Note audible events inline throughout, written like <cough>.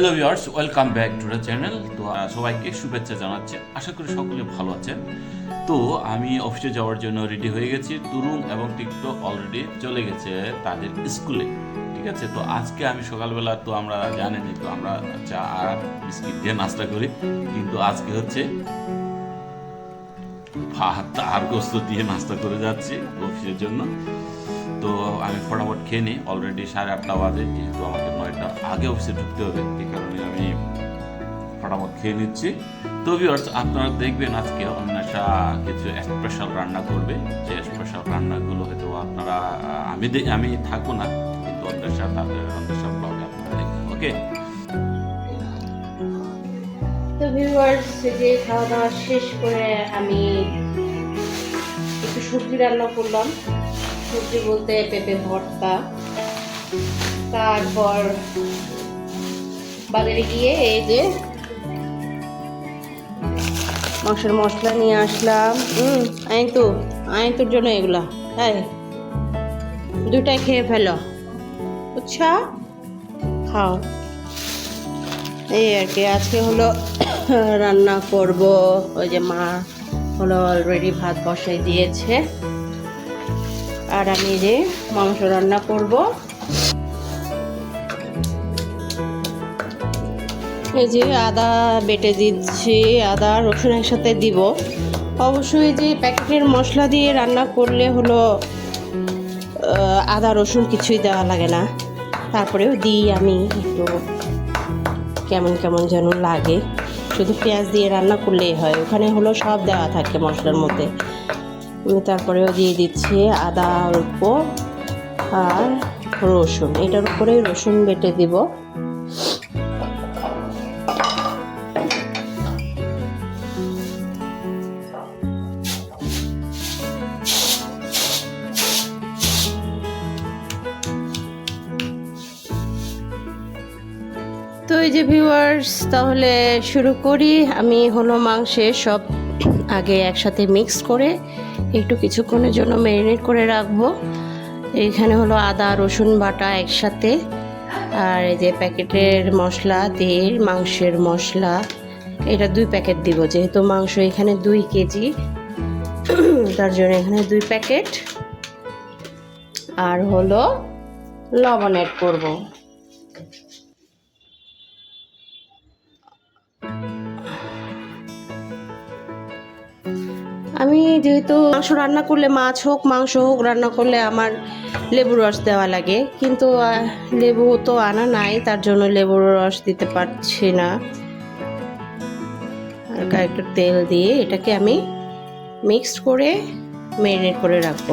Hello viewers welcome back to the channel তো সবাইকে শুভেচ্ছা জানাচ্ছি। আশা করি সকলে ভালো আছেন। তো, আমি অফিসে যাওয়ার জন্য রেডি হয়ে গেছি। তুরুং এবং টিকটক অলরেডি চলে গেছে তাদের স্কুলে ঠিক আছে? তো, আজকে আমি সকালবেলা, তো আমরা জানেনই, তো আমরা চা আর বিস্কিট দিয়ে নাস্তা করি। কিন্তু আজকে হচ্ছে ভাত আর গোস্ত দিয়ে নাস্তা করে যাচ্ছি অফিসের জন্য। তো আমি ফটাফট খেয়ে নিই। অলরেডি সাড়ে আটটা বাজে, যেহেতু আমাকে নয়টা আগে অফিসে ঢুকতে হবে এই কারণে আমি ফটাফট খেয়ে নিচ্ছি। তো ভিউয়ার্স আপনারা দেখবেন আজকে অন্বেষা কিছু স্পেশাল রান্না করবে। যে স্পেশাল রান্নাগুলো হয়তো আপনারা আমি আমি থাকব না, কিন্তু অন্বেষা তাদের অন্বেষা ব্লগে আপনারা দেখবেন ওকে যে খাওয়া দাওয়া শেষ করে আমি একটু সবজি রান্না করলাম। সবজি বলতে পেঁপে ভর্তা। তারপর বাজারে গিয়ে এই যে মাংসের মশলা নিয়ে আসলাম। হুম আইন তো আইন তোর জন্য এগুলা। হ্যাঁ দুটাই খেয়ে ফেলো। আচ্ছা খাও। এই আর কি, আজকে হলো রান্না করব। ওই যে মা হলো অলরেডি ভাত বসাই দিয়েছে। আর আমি যে মাংস রান্না করব। এই যে আদা বেটে দিচ্ছি, আদা, রসুন একসাথে দিব। অবশ্যই যে প্যাকেটের মশলা দিয়ে রান্না করলে হলো আদা, রসুন কিছুই দেওয়া লাগে না। তারপরেও দিই আমি একটু, কেমন কেমন যেন লাগে। শুধু পেঁয়াজ দিয়ে রান্না করলেই হয়। ওখানে হলো সব দেওয়া থাকে মশলার মধ্যে। আমি তারপরেও দিয়ে দিচ্ছি আদা অল্প আর রসুন। এটার উপরে রসুন বেটে দিব। তো এই যে ভিউয়ার্স তাহলে শুরু করি। আমি হলো মাংসে সব আগে একসাথে মিক্স করে একটু কিছুক্ষণের জন্য ম্যারিনেট করে রাখব। এইখানে হলো আদা, রসুন বাটা একসাথে। আর এই যে প্যাকেটের মশলা, তেল, মাংসের মশলা, এটা দুই প্যাকেট দিব। যেহেতু মাংস এখানে দুই কেজি, তার জন্য এখানে দুই প্যাকেট। আর হলো লবণ অ্যাড করব। আমি যেহেতু মাংস রান্না করলে মাছ হোক মাংস হোক রান্না করলে আমার লেবুর রস দেওয়া লাগে। কিন্তু লেবু তো আনা নাই তার জন্য লেবুর রস দিতে পারছি না। হালকা একটু তেল দিয়ে এটাকে আমি মিক্সড করে ম্যারিনেট করে রাখব।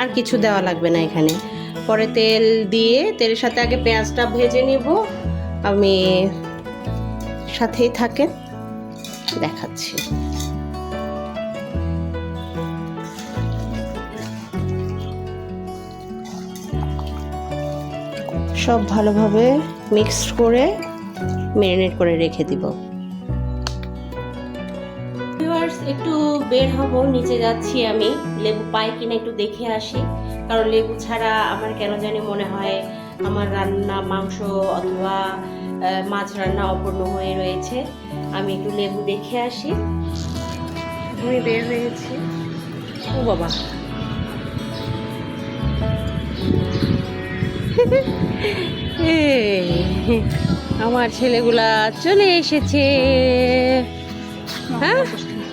আর কিছু দেওয়া লাগবে না এখানে। পরে তেল দিয়ে তেলের সাথে আগে পেঁয়াজটা ভেজে নিব। আমি সাথেই থাকেন দেখাচ্ছি। সব ভালোভাবে মিক্সড করে ম্যারিনেট করে রেখে দিব। একটু বের হব, নিচে যাচ্ছি আমি। লেবু পাই কিনা একটু দেখে আসি। কারণ লেবু ছাড়া আমার কেন জানি মনে হয় আমার রান্না মাংস অথবা মাছ রান্না অপূর্ণ হয়ে রয়েছে। আমি একটু লেবু দেখে আসি। আমি বের হয়ে গেছি। ও বাবা। <laughs> আমার ছেলেগুলা চলে এসেছে। হ্যাঁ?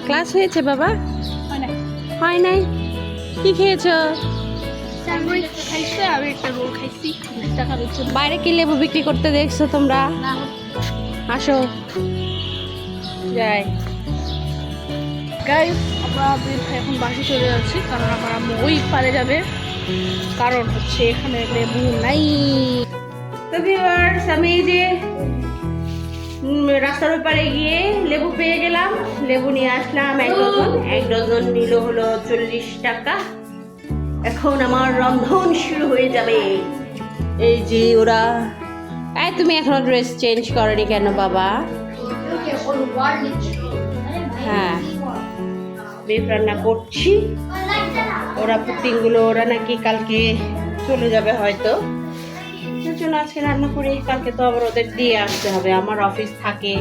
ক্লাস হয়েছে বাবা? হয় নাই? কি খেয়েছো? বাইরে কি লেবু বিক্রি করতে দেখছ তোমরা? আসো। যাই। গাইস আমরা এখন বাসে চলে যাচ্ছি, কারণ আমার ওই পারে যাবে। কারণ হচ্ছে এখানে লেবু নাই। তো ভিউয়ার্স আমি এই যে রাস্তার ওপারে গিয়ে লেবু পেয়ে গেলাম। লেবু নিয়ে আসলাম, এক ডজন। এক ডজন নিল হলো চল্লিশ টাকা। এখন আমার রন্ধন শুরু হয়ে যাবে। এই যে ওরা। এই তুমি এখনও ড্রেস চেঞ্জ করনি কেন বাবা? হ্যাঁ। বিফ রান্না করছি। ওরা পুতিংগুলো ওরা নাকি কালকে চলে যাবে হয়তো। জন্য আজকে রান্না করি, কালকে তো আবার ওদের দিয়ে আসতে হবে। আমার অফিস থাকে,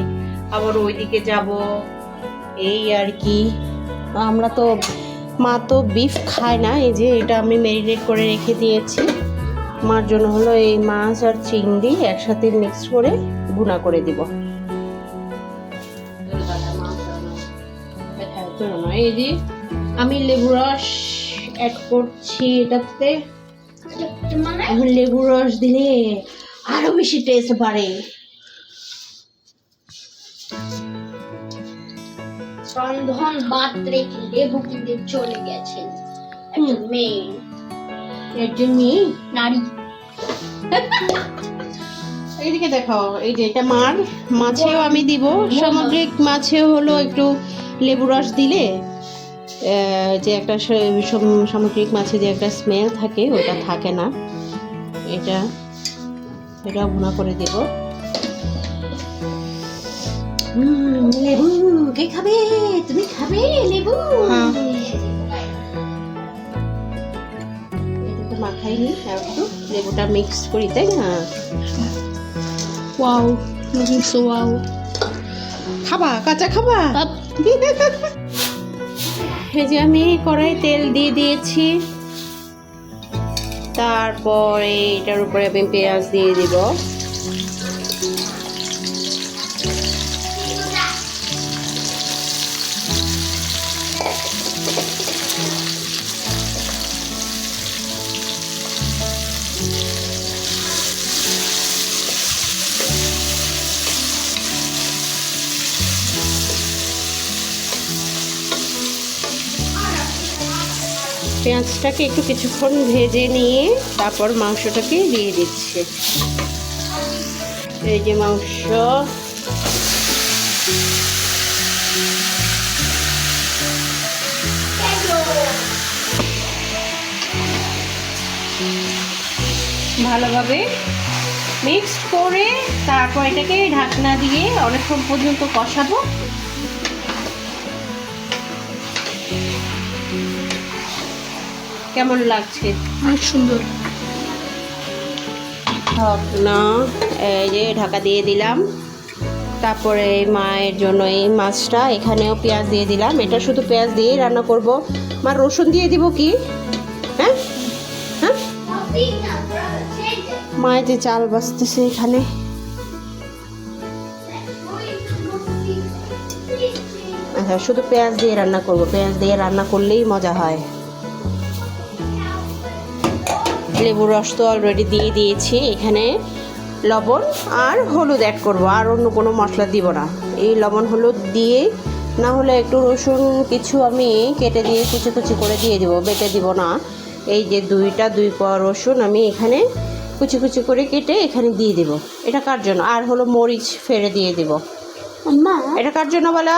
আবার ওইদিকে যাব। এই আর কি। আমরা তো, মা তো বিফ খায় না, এই যে এটা আমি ম্যারিনেট করে রেখে দিয়েছি। মার জন্য হলো এই মাছ আর চিংড়ি একসাথে মিক্স করে গুঁড়া করে দিব। এই যে আমি লেবু রস অ্যাড করছি এটাতে। এখন লেবু রস দিলে আরও বেশি টেস্ট বাড়ে। রন্ধন বাদ রেখে লেবু কিনতে চলে গেছে। একজন মেয়ে। একজন মেয়ে নারী। এইদিকে দেখো এই যে এটা মার মাছেও আমি দিব। সামুদ্রিক মাছে হলো একটু লেবু রস দিলে। যে একটা সম- সামুদ্রিক মাছে যে একটা স্মেল থাকে ওটা থাকে না। এটা এটা ভুনা করে দেব। লেবু কে খাবে? তুমি খাবে লেবু? হ্যাঁ। এটা মাখাইনি আর একটু লেবুটা মিক্স করি তাই না? ওয়াও লুকিং সো ওয়াও খাবা কাঁচা খাবা? এই যে আমি কড়াই তেল দিয়ে দিয়েছি। তারপরে এটার উপরে আমি পেঁয়াজ দিয়ে দিব। পেঁয়াজটাকে একটু কিছুক্ষণ ভেজে নিয়ে তারপর মাংসটাকে দিয়ে দিচ্ছে। এই যে মাংস। ভালোভাবে মিক্সড করে তারপর এটাকে ঢাকনা দিয়ে অনেকক্ষণ পর্যন্ত কষাবো। কেমন লাগছে? অনেক সুন্দর। এই যে ঢাকা দিয়ে দিলাম। তারপরে মায়ের জন্য এই মাছটা এখানেও পেঁয়াজ দিয়ে দিলাম। এটা শুধু পেঁয়াজ দিয়েই রান্না করব। মা রসুন দিয়ে দিব কি? হ্যাঁ? হ্যাঁ? মায়ের যে চাল বাঁচতেছে এখানে। আচ্ছা শুধু পেঁয়াজ দিয়ে রান্না করব। পেঁয়াজ দিয়ে রান্না করলেই মজা হয়। লেবুর রস তো অলরেডি দিয়ে দিয়েছি। এখানে লবণ আর হলুদ অ্যাড করব আর অন্য কোনো মশলা দিব না। এই লবণ হলুদ দিয়ে না হলে একটু রসুন কিছু আমি কেটে দিয়ে কুচি কুচি করে দিয়ে দেবো বেটে দিব না। এই যে দুইটা দুই কোয়া রসুন আমি এখানে কুচি কুচি করে কেটে এখানে দিয়ে দিব। এটা কার জন্য? আর হলো মরিচ ফেলে দিয়ে দিব। এটা কার জন্য বলা?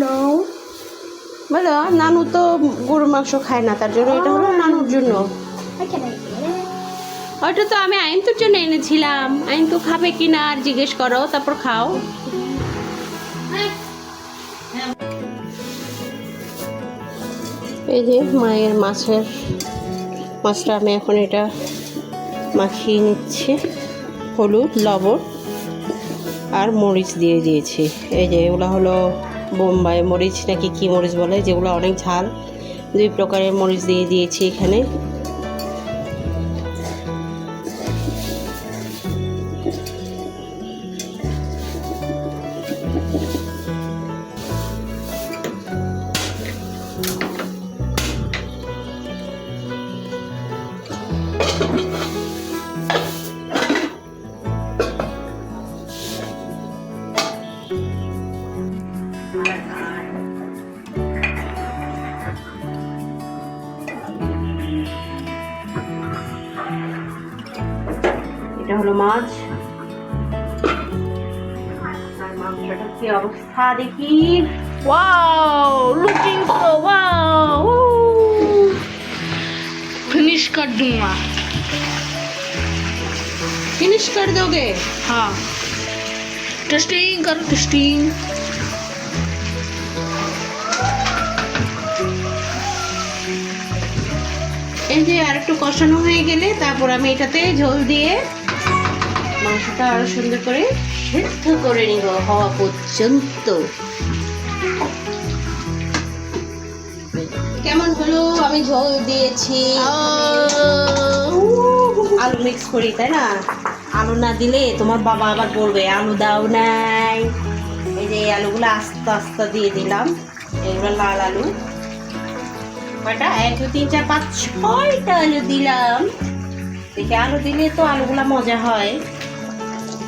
Know. বলো নানু তো গরুর মাংস খায় না তার জন্য এটা হলো নানুর জন্য। ওটা তো আমি আইন তোর জন্য এনেছিলাম। আইন তো খাবে কি না আর জিজ্ঞেস করো, তারপর খাও। এই যে মায়ের মাছের মাছটা আমি এখন এটা মাখিয়ে নিচ্ছি। হলুদ, লবণ আর মরিচ দিয়ে দিয়েছি। এই যে এগুলো হলো বোম্বাই মরিচ নাকি কী মরিচ বলে, যেগুলো অনেক ঝাল। দুই প্রকারের মরিচ দিয়ে দিয়েছি এখানে। কি অবস্থা দেখি wow looking so wow finish कर दूंगा ফিনিশ করে दोगे हाँ टेस्टिंग करो टेस्टिंग এই যে আর একটু কষানো হয়ে গেলে তারপর আমি এটাতে ঝোল দিয়ে মাংসটা আরো সুন্দর করে সিদ্ধ করে নিব হওয়া পর্যন্ত। কেমন হলো? আমি ঝোল দিয়েছি। আলু মিক্স করি তাই না? আলু না দিলে তোমার বাবা আবার বলবে আলু দাও নাই। এই যে আলুগুলো আস্তে আস্তে দিয়ে দিলাম। এগুলো লাল আলু। কয়টা এক দু তিন চার পাঁচ ছয়টা আলু দিলাম। দেখে আলু দিলে তো আলুগুলো মজা হয়।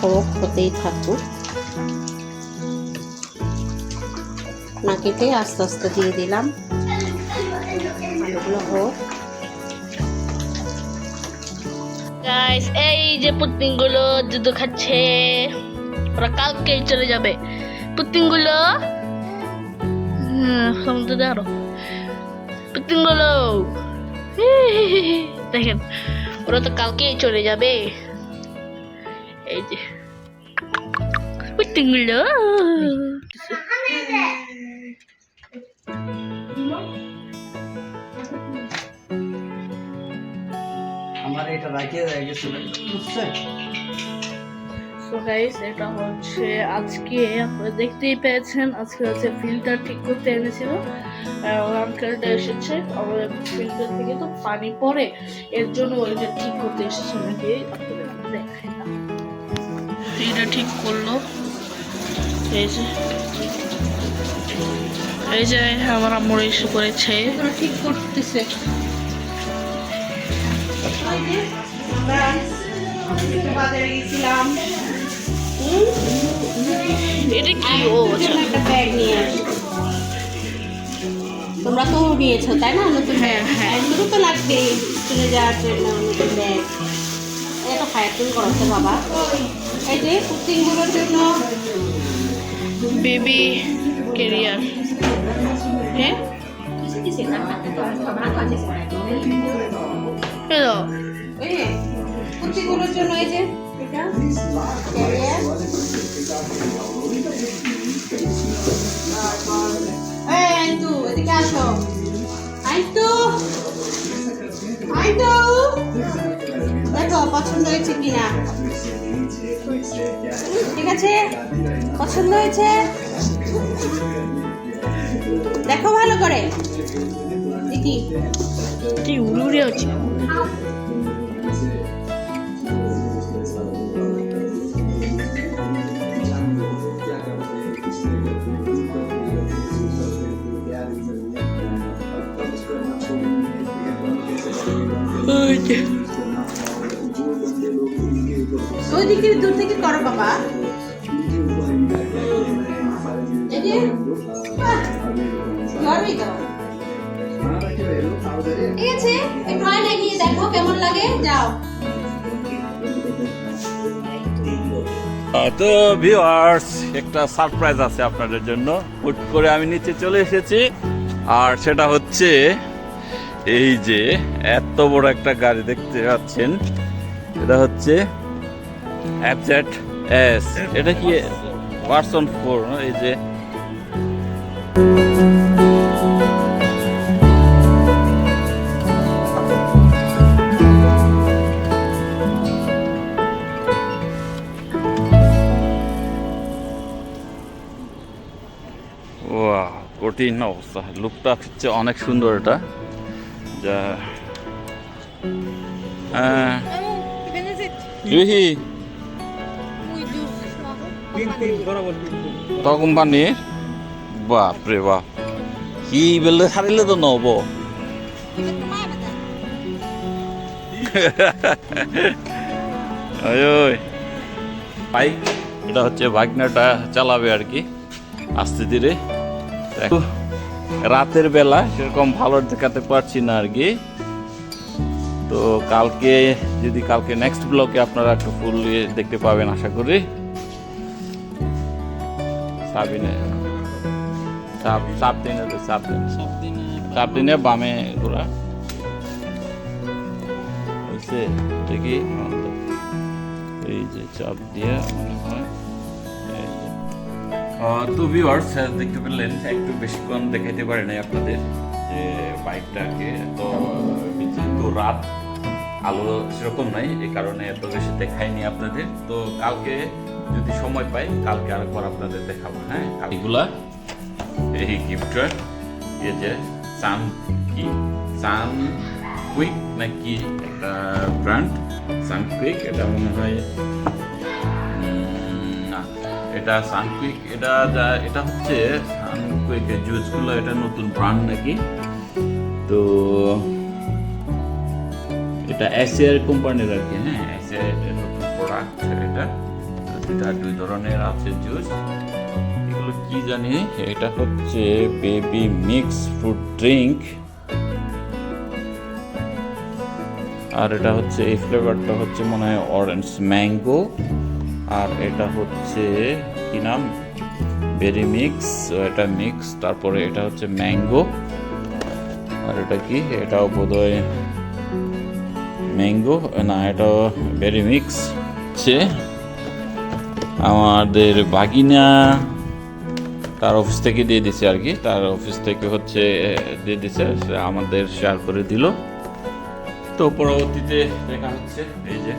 হোক হতেই থাকুক। না কেটে আস্তে আস্তে দিয়ে দিলাম। আলুগুলো হোক। এই যে পুত্তিনগুলো যুদ্ধ খাচ্ছে ওরা কালকেই চলে যাবে। পুত্তিনগুলো হুম, সমুদ্র আরও। পুত্তিনগুলো দেখেন ওরা তো কালকেই চলে যাবে। এই যে পুত্তিনগুলো আমার এটা রাখিয়ে হয়ে গেছিল বুঝছেন সো গাইস এটা হচ্ছে আজকে আপনারা দেখতেই পেয়েছেন আজকে হচ্ছে ফিল্টার ঠিক করতে এনেছিল। আঙ্কেলটা এসেছে আমাদের ফিল্টার থেকে তো পানি পড়ে এর জন্য ওইটা ঠিক করতে এসেছে নাকি? আপনাদের আমি দেখাই। না এটা ঠিক করল। এই যে। এই যে আমার আম্মুর ইস্যু করেছে। ঠিক করতেছে? এটা কি? ও আচ্ছা। একটা ব্যাগ নিয়ে আসি। তোমরা তো নিয়েছো তাই না? নতুন ব্যাগ হ্যাঁ। এগুলো তো লাগবে স্কুলে যাওয়ার জন্য নতুন ব্যাগ এটা ফায়ারটুন করাচ্ছে বাবা। এই যে কুচিংগুলোর জন্য বেবি কেরিয়ার হ্যাঁ হ্যালো কুচিগুলোর জন্য এই যে আইন্তু, এদিকে আসো। আইন্তু, আইন্তু। দেখো পছন্দ হয়েছে কিনা ঠিক আছে? পছন্দ হয়েছে? দেখো ভালো করে। দেখি কি উড়ে ওই থেকে দূর থেকে করো বাবা। ঠিক আছে একটু গিয়ে দেখো কেমন লাগে, যাও। তো ভিউয়ার্স একটা সারপ্রাইজ আছে আপনাদের জন্য। হুট করে আমি নিচে চলে এসেছি, আর সেটা হচ্ছে এই যে এত বড় একটা গাড়ি দেখতে পাচ্ছেন। এটা হচ্ছে অ্যাপজেট এস এটা কি পার্সন ফোর এই যে কঠিন অবস্থা। লুকটা হচ্ছে অনেক সুন্দর এটা। যা হ্যাঁ। তো কোম্পানির বাপ রে বাপ। কি বললে হারিলে তো ওই বাইক এটা হচ্ছে ভাগনাটা চালাবে আর কি, আস্তে ধীরে। রাতের বেলা সেরকম ভালো দেখাতে পারছি না আর কি। তো কালকে, যদি কালকে নেক্সট ব্লকে আপনারা একটু ফুল দেখতে পাবেন, আশা করি। সাবিনে। সাপ সাপ দিনে তো সাপ দিন সাপ দিনে বামে ঘোরা হয়েছে দেখি এই যে চাপ দিয়ে মনে হয় তো ভিউয়ার্স দেখতে পেলেন একটু বেশিক্ষণ দেখাইতে পারি নাই আপনাদের যে বাইকটাকে তো যেহেতু রাত আলো সেরকম নাই এই কারণে এত বেশি দেখাইনি আপনাদের। তো কালকে যদি সময় পাই কালকে আরেকবার আপনাদের দেখাবো হ্যাঁ? এগুলা? এই গিফটটা এই যে সান কি সান কুইক নাকি একটা ব্র্যান্ড সান কুইক এটা মনে হয় না। এটা সানকুইক এটা যা- এটা হচ্ছে সানকুইকের জুসগুলো এটা নতুন ব্র্যান্ড নাকি? তো এটা এসিআর কোম্পানির আর কি হ্যাঁ? এসিআর নতুন প্রোডাক্ট এটা। দুটা দুই ধরনের আছে জুস। এগুলো কি জানি? এটা হচ্ছে বেবি মিক্স ফ্রুট ড্রিঙ্ক। আর এটা হচ্ছে এই ফ্লেভারটা হচ্ছে মনে হয় অরেঞ্জ ম্যাঙ্গো। আর এটা হচ্ছে কি নাম? বেরি মিক্স। এটা মিক্স তারপরে এটা হচ্ছে ম্যাঙ্গো। আর এটা কি? এটাও বোধহয় ম্যাঙ্গো। না এটাও বেরি মিক্স। হচ্ছে আমাদের বাগিনা তার অফিস থেকে দিয়ে দিছে আর কি। তার অফিস থেকে হচ্ছে দিয়ে দিছে আমাদের শেয়ার করে দিল। তো পরবর্তীতে দেখা হচ্ছে, এই যে।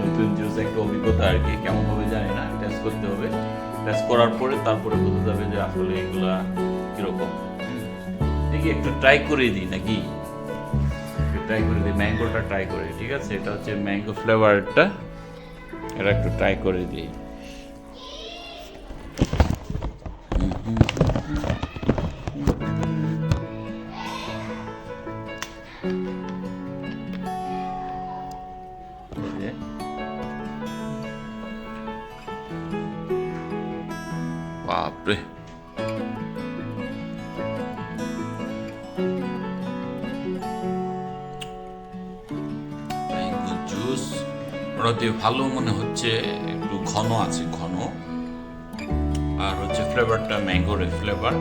নতুন জুস একটা অভিজ্ঞতা আর কি, কেমন হবে জানি না টেস্ট করতে হবে। টেস্ট করার পরে তারপরে বোঝা যাবে যে আসলে এগুলা কীরকম। দেখি, একটু ট্রাই করে দিই, নাকি? ট্রাই করে দিই ম্যাঙ্গোটা ট্রাই করে, ঠিক আছে? এটা হচ্ছে ম্যাঙ্গো ফ্লেভারটা এটা একটু ট্রাই করে দিই এই যে। বাপরে ওটাতে ভালো মনে হচ্ছে, একটু ঘন আছে, ঘন। আর হচ্ছে ফ্লেভারটা ম্যাঙ্গোর ফ্লেভার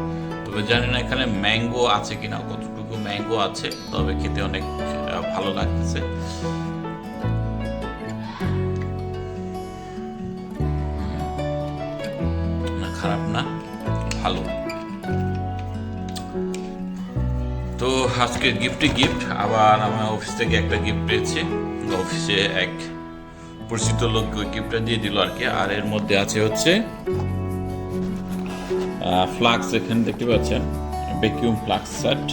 তবে জানি না এখানে ম্যাঙ্গো আছে কিনা, কতটুকু ম্যাঙ্গো আছে, তবে খেতে অনেক ভালো লাগতেছে। খারাপ না, ভালো। তো আজকে গিফটে গিফট আবার আমার অফিস থেকে একটা গিফট পেয়েছি। অফিসে এক পরিচিত লোক গিফটটা দিয়ে দিল আর কি? আর এর মধ্যে আছে হচ্ছে ফ্লাক্স এখানে দেখতে পাচ্ছেন ভ্যাকিউম ফ্লাক্স সেট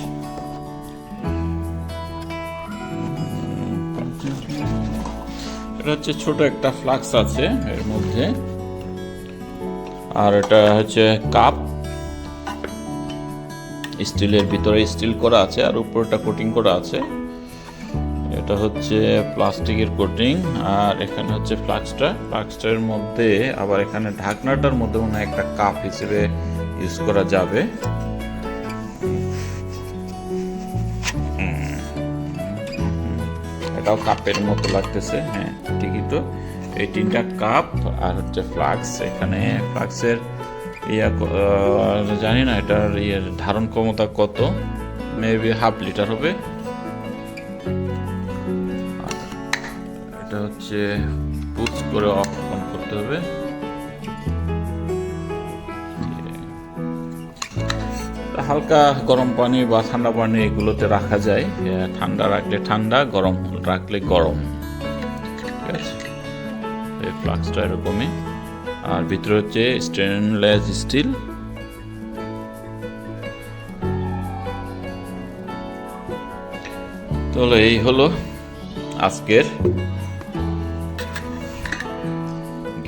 এটা হচ্ছে ছোট একটা ফ্লাক্স আছে এর মধ্যে। আর এটা হচ্ছে কাপ। স্টিলের ভিতরে স্টিল করা আছে, আর উপরটা কোটিং করা আছে। এটা হচ্ছে প্লাস্টিকের কোটিং, আর এখানে হচ্ছে ফ্লাক্সটা। ফ্লাক্সটার মধ্যে আবার এখানে ঢাকনাটার মধ্যে মনে হয় একটা কাপ হিসেবে ইউজ করা যাবে। এটাও কাপের মতো লাগতেছে হ্যাঁ ঠিকই তো। এই তিনটা কাপ আর হচ্ছে ফ্লাক্স, এখানে ফ্লাক্সের ইয়া জানি না এটার ইয়ের ধারণ ক্ষমতা কত, মেবি হাফ লিটার হবে। হচ্ছে পুচ করে অফ অন করতে হবে। হালকা গরম পানি বা ঠান্ডা পানি এগুলোতে রাখা যায়। ঠান্ডা রাখলে ঠান্ডা, গরম রাখলে গরম। ঠিক আছে? এই ফ্লাক্সটা এরকমই। আর ভিতরে হচ্ছে স্টেনলেস স্টিল তাহলে এই হলো আজকের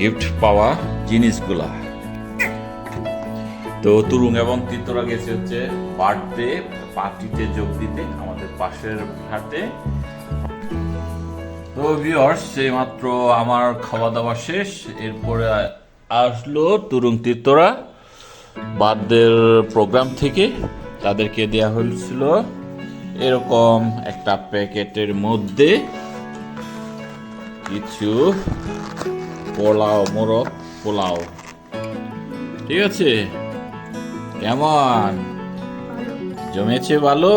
গিফট পাওয়া জিনিসগুলা। তো তুরুং এবং তিতরা গেছে হচ্ছে বার্থডে, পার্টিতে যোগ দিতে আমাদের পাশের হাটে। তো ভিউয়ার্স সেই মাত্র আমার খাওয়া দাওয়া শেষ। এরপরে আসলো তুরুং তিতরা বার্থডের প্রোগ্রাম থেকে। তাদেরকে দেওয়া হয়েছিল এরকম একটা প্যাকেটের মধ্যে কিছু পোলাও, মোরগ পোলাও। ঠিক আছে? কেমন? জমেছে ভালো?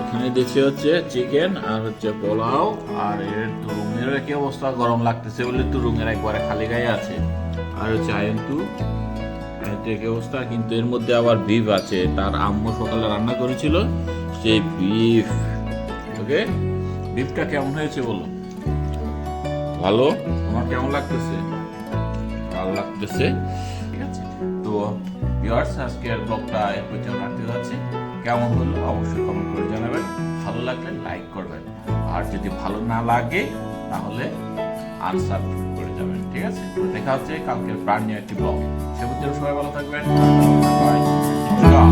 এখানে দিচ্ছে হচ্ছে চিকেন আর হচ্ছে পোলাও। আর এর তুরুঙের কি অবস্থা? গরম লাগতেছে বলে তুরুঙের একবারে খালি গায়ে আছে। আর হচ্ছে আয়ন্তু যে অবস্থা, কিন্তু এর মধ্যে আবার বিফ আছে। তার আম্মু সকালে রান্না করেছিল, সেই বিফ ওকে বিফটা কেমন হয়েছে বলো ভালো? তোমার কেমন লাগতেছে? ভালো লাগতেছে? ঠিক আছে। তো ভিউয়ার্স আজকের ব্লগটা এর পর্যন্ত রাখতে যাচ্ছি। কেমন হলো অবশ্যই কমেন্ট করে জানাবেন। ভালো লাগলে লাইক করবেন। আর যদি ভালো না লাগে, তাহলে আনসাবস্ক্রাইব করে যাবেন। ঠিক আছে? তো দেখা হচ্ছে কালকের প্রাণ নিয়ে একটি ব্লগ সে সবাই ভালো থাকবেন। নমস্কার।